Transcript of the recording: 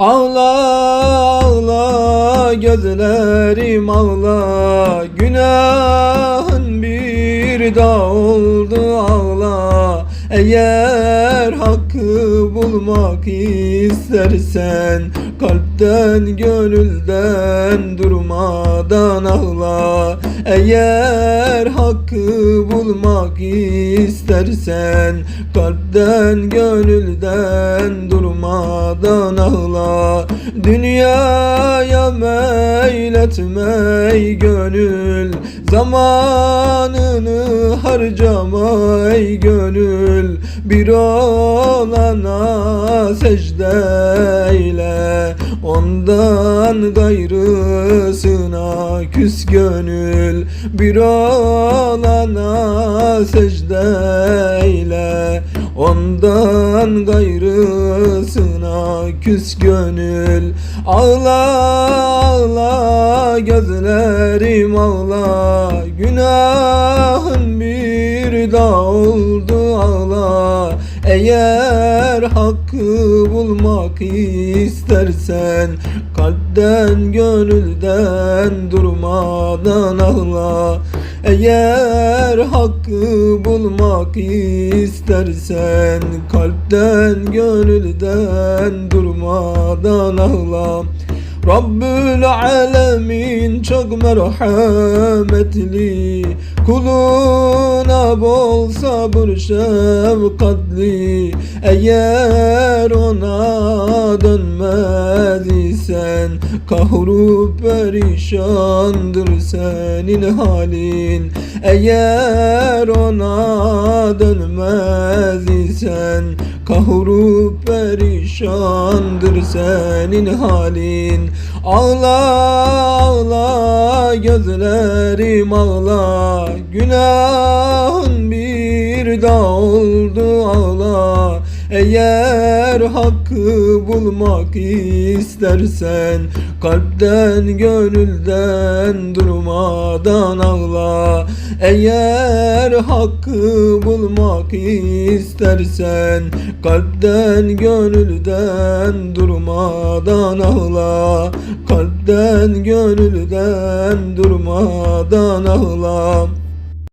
Ağla ağla gözlerim ağla. Günahın bir dağ oldu ağla. Eğer hakkı bulmak istersen Kalpten gönülden durmadan ağla. Eğer hakkı bulmak istersen Kalpten gönülden durmadan ağla. Dünyaya meyletmey gönül Zamanını harcamay gönül. Bir olana secdeyle Ondan gayrısına küs gönül Bir olana secdeyle Ondan gayrısına küs gönül Ağla ağla gözlerim ağla. Günahın bir dağ oldu ağla Eğer hakkı bulmak istersen Kalpten gönülden durmadan ağla. Eğer hakkı bulmak istersen Kalpten gönülden durmadan ağla. Rabbül alemin çok merhametli Kuluna bol sabır şefkatli. Eğer ona dönmez isen Kahru perişandır senin halin. Eğer ona dönmez isen Kahru perişandır senin halin. Ağla ağla gözlerim ağla Günahın bir dağ oldu ağla eğer hakkı bulmak istersen Kalpten gönülden durmadan ağla. Eğer hakkı bulmak istersen Kalpten gönülden durmadan ağla. Kalpten gönülden durmadan ağla